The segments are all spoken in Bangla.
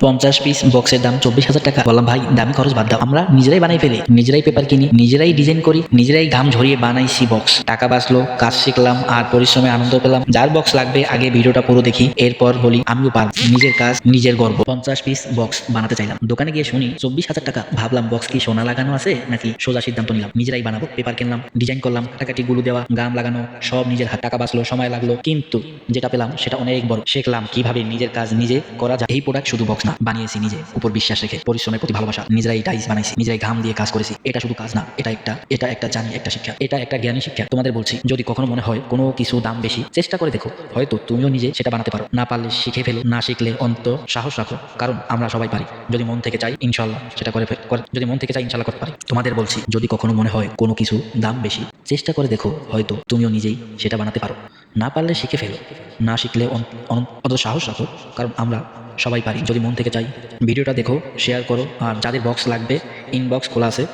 পঞ্চাশ পিস বক্সের দাম চব্বিশ হাজার টাকা। বললাম, ভাই, দামি খরচ বাদ দাও। আমরা নিজেরাই বানাই ফেলি, নিজেরাই পেপার কিনি, নিজেরাই ডিজাইন করি, নিজেরাই ঘাম ঝরিয়ে বানাইছি বক্স টাকা বাঁচলো, কাজ শিখলাম, আর পরিশ্রমে আনন্দ পেলাম। যার বক্স লাগবে, আগে ভিডিওটা পুরো দেখি, এরপর বলি, আমিও পারব। নিজের কাজ, নিজের গর্ব। পঞ্চাশ পিস বক্স বানাতে চাইলাম। দোকানে গিয়ে শুনি, চব্বিশ হাজার টাকা। ভাবলাম বক্স কি সোনা লাগানো আছে, নাকি সোজা সিদ্ধান্ত নিলাম? নিজেরাই বানাবো পেপার কিনলাম ডিজাইন করলাম, কাটাকাটি, গুলো দেওয়া গাম লাগানো, সব নিজের হাত। টাকা বাঁচলো, সময় লাগল, কিন্তু যেটা পেলাম, সেটা অনেক বড়। শিখলাম কীভাবে নিজের কাজ নিজে করা যায়। এই প্রোডাক্ট শুধু বক্স না বানিয়েছি নিজে, উপর বিশ্বাস রেখে পরিশ্রমের প্রতি ভালোবাসা। নিজেরাই টাইস বানাইছি, নিজেরাই ঘাম দিয়ে কাজ করেছি। এটা শুধু কাজ না, এটা একটা এটা একটা জানি, একটা শিক্ষা। এটা একটা জ্ঞানী শিক্ষা। তোমাদের বলছি, যদি কখনো মনে হয় কোনো কিছু দাম বেশি, চেষ্টা করে দেখো। হয়তো তুমিও নিজে সেটা বানাতে পারো। না পারলে শিখে ফেলো, না শিখলে অন্ত সাহস রাখো। কারণ আমরা সবাই পারি। যদি মন থেকে চাই ইনশাল্লাহ সেটা করে যদি মন থেকে চাই ইনশাল্লাহ করতে পারি। তোমাদের বলছি, যদি কখনো মনে হয় কোনো কিছু দাম বেশি, চেষ্টা করে দেখো। হয়তো তুমিও নিজেই সেটা বানাতে পারো। না পারলে শিখে ফেলো। না শিখলে অন- অন- সাহস রাখো। কারণ আমরা সবাই পারি, যদি মন থেকে চাই। ভিডিওটা দেখো শেয়ার করো, আর যাদের বক্স লাগবে ইনবক্স খোলা আছে,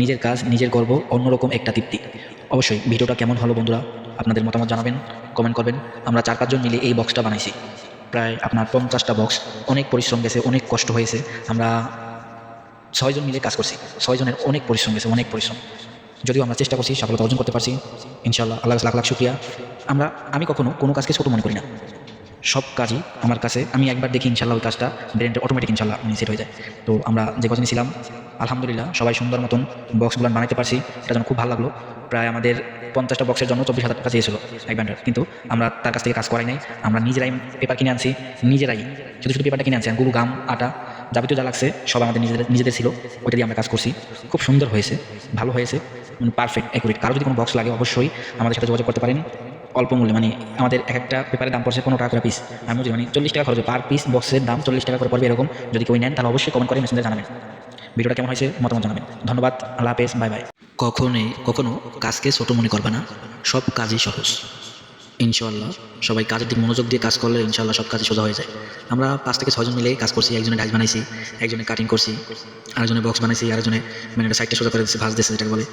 নিজের কাজ, নিজের গর্ব, অন্যরকম একটা তৃপ্তি। অবশ্যই, ভিডিওটা কেমন হলো বন্ধুরা, আপনাদের মতামত জানাবেন কমেন্ট করবেন। আমরা চার পাঁচজন মিলে এই বক্সটা বানাইছি। প্রায় আপনার পঞ্চাশটা বক্স অনেক পরিশ্রম গেছে, অনেক কষ্ট হয়েছে। আমরা ছয়জন মিলে কাজ করছি ছয়জনের অনেক পরিশ্রম গেছে, অনেক পরিশ্রম। যদিও আমরা চেষ্টা করছি, সফলতা অর্জন করতে পারছি ইনশাল্লাহ আল্লাহ লাখ লাখ শুক্রিয়া। আমরা, আমি কখনো কোনো কাজকে ছোটো মনে করি না। সব কাজই আমার কাছে। আমি একবার দেখি ইনশাল্লাহ ওই কাজটা ব্রেনটা অটোমেটিক ইনশাল্লাহ সেট হয়ে যায়। তো আমরা যে কজন ছিলাম, আলহামদুলিল্লাহ সবাই সুন্দর মতন বক্সগুলো বানাইতে পারছি, এটা যেন খুব ভালো লাগল। প্রায় আমাদের পঞ্চাশটা বক্সের জন্য চব্বিশ হাজার টাকা চেয়েছিল এক ব্যান্ডার। কিন্তু আমরা তার কাছ থেকে কাজ করাই নাই। আমরা নিজেরাই পেপার কিনে আনছি, নিজেরাই শুধু শুধু পেপারটা কিনে আনছি। গুরু, গাম, আটা, যাবতীয় যা লাগছে, সব আমাদের নিজেদের নিজেদের ছিল। ওইটা দিয়ে আমরা কাজ করছি। খুব সুন্দর হয়েছে, ভালো হয়েছে মানে পারফেক্ট অ্যাকুরেট কারও যদি কোনো বক্স লাগে, অবশ্যই আমাদের সাথে যোগাযোগ করতে পারেন। অল্প মূল্যে মানে আমাদের এক একটা পেপারের দাম পড়ছে পনেরো টাকা করে পিস আমি বলছি মানে চল্লিশ টাকা খরচ পার পিস বক্সের দাম চল্লিশ টাকা করে পড়বে এরকম। যদি কেউ নেন, তাহলে অবশ্যই কমেন্ট করে মেসেঞ্জে জানাবেন। ভিডিওটা কেমন হয়েছে, মতামত জানাবেন। ধন্যবাদ, আল্লাহ হাফেজ, বাই বাই। কখনোই, কখনো কাজকে ছোটো মনে করবে না। সব কাজই সহজ। ইনশাল্লাহ সবাই কাজের দিক মনোযোগ দিয়ে কাজ করলে ইনশাল্লাহ সব কাজে সোজা হয়ে যায়। আমরা পাঁচ থেকে ছজন মিলে কাজ করছি, একজনে ডাইস বানাইছি, একজনে কাটিং করছি, আরেকজনে বক্স বানাইছি, আরেকজনে মানে একটা সাইডটা সোজা করে দিচ্ছে ভাজ দিচ্ছে যেটাকে বলে।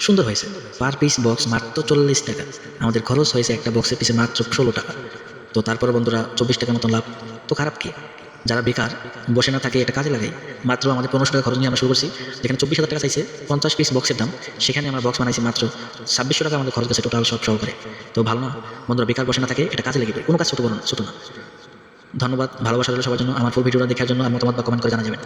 সুন্দর হয়েছে। পার পিস বক্স মাত্র চল্লিশ টাকা। আমাদের খরচ হয়েছে একটা বক্সের পিসে মাত্র ষোলো টাকা। তো তারপরে বন্ধুরা, চব্বিশ টাকার মতন লাভ। তো খারাপ কি? যারা বেকার, বসে না থাকে এটা কাজে লাগাই মাত্র আমাদের পনেরোশো টাকা খরচ নিয়ে আমরা শুরু করছি, যেখানে চব্বিশ হাজার টাকা চাইছে, পঞ্চাশ পিস বক্সের দাম। সেখানে আমরা বক্স বানাইছি মাত্র ছাব্বিশশো টাকা আমাদের খরচ আছে টোটাল সব সহকারে তো ভালো না? বন্ধুরা, বেকার বসে না থাকে, এটা কাজে লাগবে। কোনো কাজ ছোটো না ছোটো না। ধন্যবাদ, ভালোবাসা সবার জন্য। আমার ফুল ভিডিওটা দেখার জন্য আমার মতামত বা কমেন্ট করে জানা যাবেন।